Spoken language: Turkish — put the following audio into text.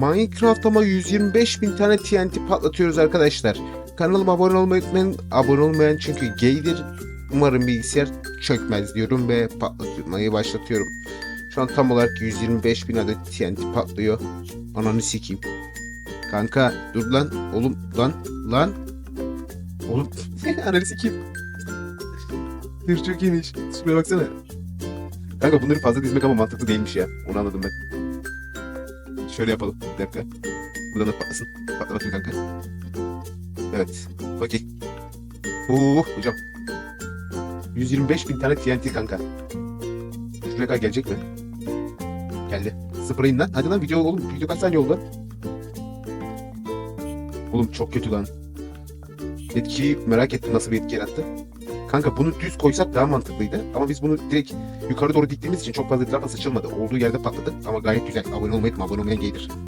Minecraft ama 125 bin tane TNT patlatıyoruz arkadaşlar. Kanalıma abone olmayı unutmayın. Abone olmayan çünkü gaydir. Umarım bilgisayar çökmez diyorum ve patlatmayı başlatıyorum. Şu an tam olarak 125 bin adet TNT patlıyor. Ananı sikeyim. Kanka dur lan. Oğlum lan. Lan. Oğlum. Ananı sikeyim. Dur çok iyiymiş. Şuraya baksana. Kanka bunları fazla dizmek ama mantıklı değilmiş ya. Onu anladım ben. Şöyle yapalım. Bir dakika. Buradan da patlasın. Patlamasın kanka. Evet. Bakayım. Oo hocam. 125 bin tane TNT kanka. Şuraya kadar gelecek mi? Geldi. Sıfıra in lan. Hadi lan video oğlum. Video kaç saniye oldu? Oğlum çok kötü lan. Etkiyi merak ettim nasıl bir etki yarattı. Kanka bunu düz koysak daha mantıklıydı. Ama biz bunu direkt yukarı doğru diktiğimiz için çok fazla etrafa sıçılmadı. Olduğu yerde patladı. Ama gayet güzel. Abone olmayı unutma. Abone olmayan gaydir.